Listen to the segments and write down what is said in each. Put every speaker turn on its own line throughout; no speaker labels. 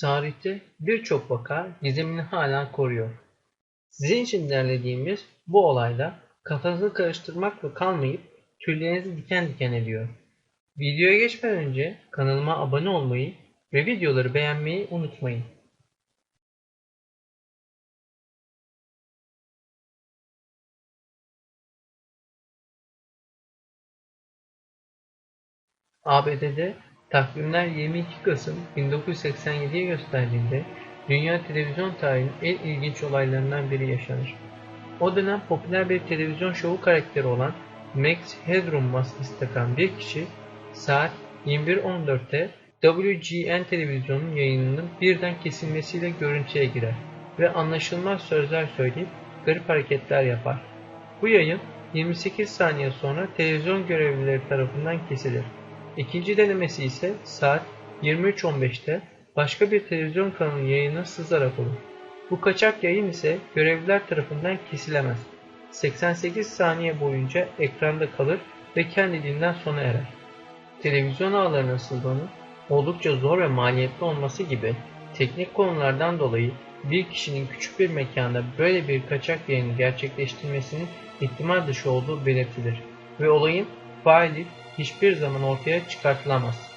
Tarihte birçok vaka gizemini hala koruyor. Sizin için derlediğimiz bu olayda kafanızı karıştırmakla kalmayıp tüylerinizi diken diken ediyor. Videoya geçmeden önce kanalıma abone olmayı ve videoları beğenmeyi unutmayın. ABD'de takvimler 22 Kasım 1987'ye gösterdiğinde dünya televizyon tarihinin en ilginç olaylarından biri yaşanır. O dönem popüler bir televizyon şovu karakteri olan Max Headroom maskesi takan bir kişi saat 21.14'te WGN televizyonun yayınının birden kesilmesiyle görüntüye girer ve anlaşılmaz sözler söyleyip garip hareketler yapar. Bu yayın 28 saniye sonra televizyon görevlileri tarafından kesilir. İkinci denemesi ise saat 23.15'te başka bir televizyon kanalı yayına sızarak olur. Bu kaçak yayın ise görevliler tarafından kesilemez. 88 saniye boyunca ekranda kalır ve kendiliğinden sona erer. Televizyon ağlarının sızmanın oldukça zor ve maliyetli olması gibi teknik konulardan dolayı bir kişinin küçük bir mekanda böyle bir kaçak yayını gerçekleştirmesinin ihtimal dışı olduğu belirtilir ve olayın faili hiçbir zaman ortaya çıkartılamaz.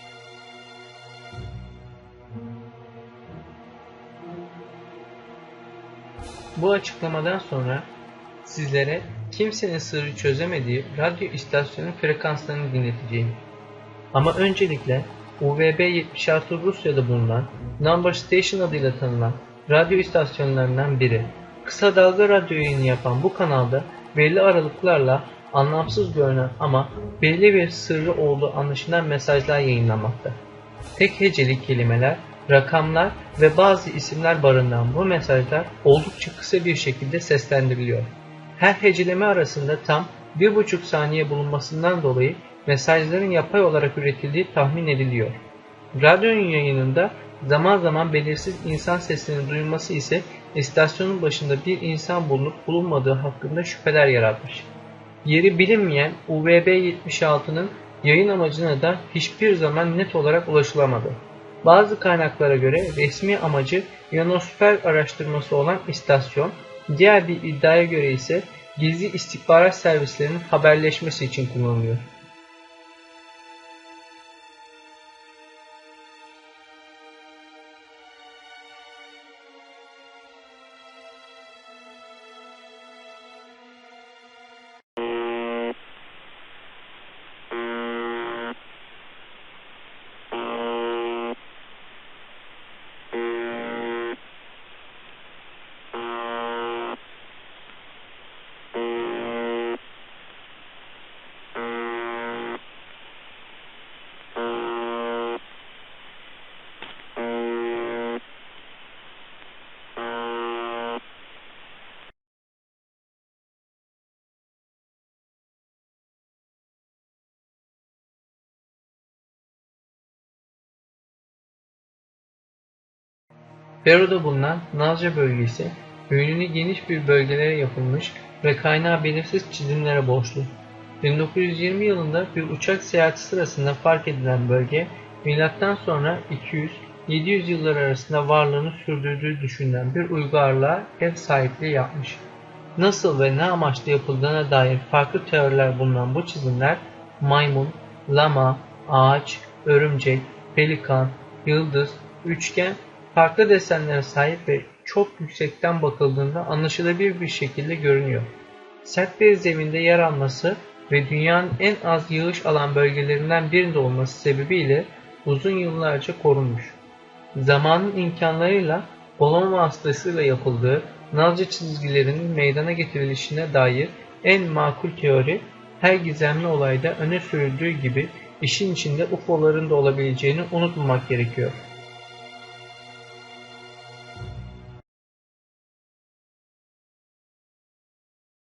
Bu açıklamadan sonra sizlere kimsenin sırrı çözemediği radyo istasyonu frekanslarını dinleteceğim. Ama öncelikle UVB-76 Rusya'da bulunan Number Station adıyla tanınan radyo istasyonlarından biri. Kısa dalga radyo yayını yapan bu kanalda belli aralıklarla anlamsız görünen ama belli bir sırrı olduğu anlaşılan mesajlar yayınlanmakta. Tek heceli kelimeler, rakamlar ve bazı isimler barındıran bu mesajlar oldukça kısa bir şekilde seslendiriliyor. Her heceleme arasında tam bir buçuk saniye bulunmasından dolayı mesajların yapay olarak üretildiği tahmin ediliyor. Radyonun yayınında zaman zaman belirsiz insan sesinin duyulması ise istasyonun başında bir insan bulunup bulunmadığı hakkında şüpheler yaratmış. Yeri bilinmeyen UVB-76'nın yayın amacına da hiçbir zaman net olarak ulaşılamadı. Bazı kaynaklara göre resmi amacı ionosfer araştırması olan istasyon, diğer bir iddiaya göre ise gizli istihbarat servislerinin haberleşmesi için kullanılıyor. Peru'da bulunan Nazca bölgesi, ünlü geniş bir bölgelere yapılmış ve kaynağı belirsiz çizimlere borçlu. 1920 yılında bir uçak seyahati sırasında fark edilen bölge, milattan sonra 200-700 yıllar arasında varlığını sürdürdüğü düşünülen bir uygarlığa ev sahipliği yapmış. Nasıl ve ne amaçla yapıldığına dair farklı teoriler bulunan bu çizimler, maymun, lama, ağaç, örümcek, pelikan, yıldız, üçgen farklı desenlere sahip ve çok yüksekten bakıldığında anlaşılabilir bir şekilde görünüyor. Sert bir zeminde yer alması ve dünyanın en az yağış alan bölgelerinden birinde olması sebebiyle uzun yıllarca korunmuş. Zamanın imkanlarıyla balon vasıtasıyla yapıldığı Nazca çizgilerinin meydana getirilişine dair en makul teori her gizemli olayda öne sürüldüğü gibi işin içinde UFO'ların da olabileceğini unutmamak gerekiyor.